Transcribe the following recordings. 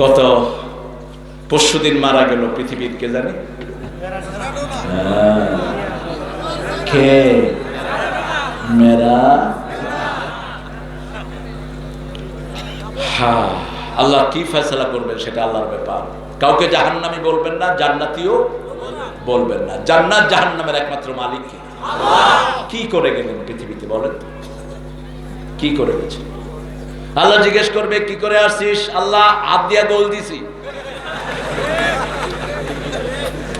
গত পরশুদিন মারা গেল পৃথিবীর কে জানে। কে? মেরা? হ্যাঁ আল্লাহ কি ফেসলা করবেন সেটা আল্লাহর ব্যাপার। কাউকে জাহান্নামি বলবেন না জান্নাতিও বলবেন না। জান্নাত জাহান্নামের একমাত্র মালিক কি করে গেলেন পৃথিবীতে বলেন? কি করে গেছেন? আল্লাহ জিজ্ঞেস করবে, কি করে আসছিস? আল্লাহ, হাত দিয়া গোল দিছি।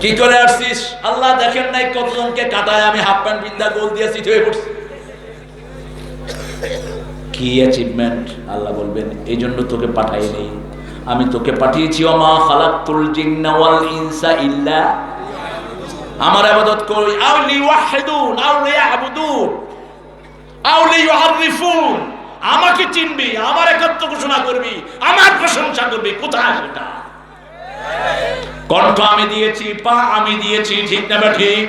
কি করে আসছিস? আল্লাহ, দেখেন নাই কতজনকে কাটায় আমি হাফ প্যান্ট বিন্দা গোল দিয়েছি হয়ে পড়ছি। কি অ্যাচিভমেন্ট আল্লাহ বলবেন এই জন্য তোকে পাঠাই নেই। আমি তোকে পাঠিয়েছি, ওমা খালাকতুল জিন্না ওয়াল ইনসা ইল্লা আমার ইবাদত করি, আও লিওয়াহিদুন, আও লিয়াবুদুন, আও লিইউআরিফুন আমাকে চিনবি, আমার একাত্ম ঘোষণা করবি, আমার প্রশংসা করবি, কোথায় সেটা? কণ্ঠ আমি দিয়েছি, পা আমি দিয়েছি, ঠিক না ঠিক?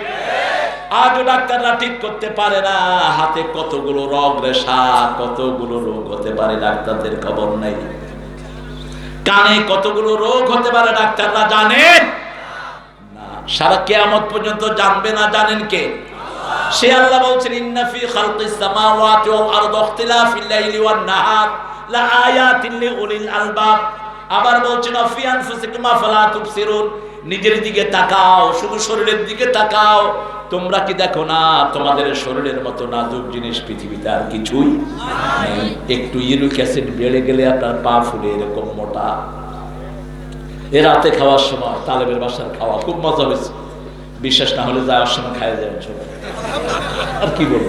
আজও ডাক্তাররা ঠিক করতে পারে না, হাতে কতগুলো রোগ রেশা, কতগুলো রোগ হতে পারে, ডাক্তারদের খবর নেই। কানে কতগুলো রোগ হতে পারে, ডাক্তাররা জানেন? না, সারা কেয়ামত পর্যন্ত জানবে না, জানেন কে? সে আল্লাহ বলছেন, ইন্না ফি খালকিস সামাওয়াতি ওয়াল আরদি ইখতিলাফিল লাইলি ওয়ান নাহার, লা আয়াতিন লিউলিল আলবাব। আবার বলছেন ফি আনফুসিকুম আফালা তুবসিরুন? নিজের দিকে তাকাও, শুধু শরীরের দিকে তাকাও। তোমরা কি দেখো না, তোমাদের শরীরের মতো নাজুক জিনিস পৃথিবীতে আর কিছুই একটু ইউরিক অ্যাসিড বেড়ে গেলে আপনার পা ফুলে এরকম মোটা। এ রাতে খাওয়ার সময় তালেবের বাসার খাওয়া খুব মজা হয়েছে। বিশ্বাস না হলে যাওয়ার সময় খায় যাবেন সবাই। আর কি বলব?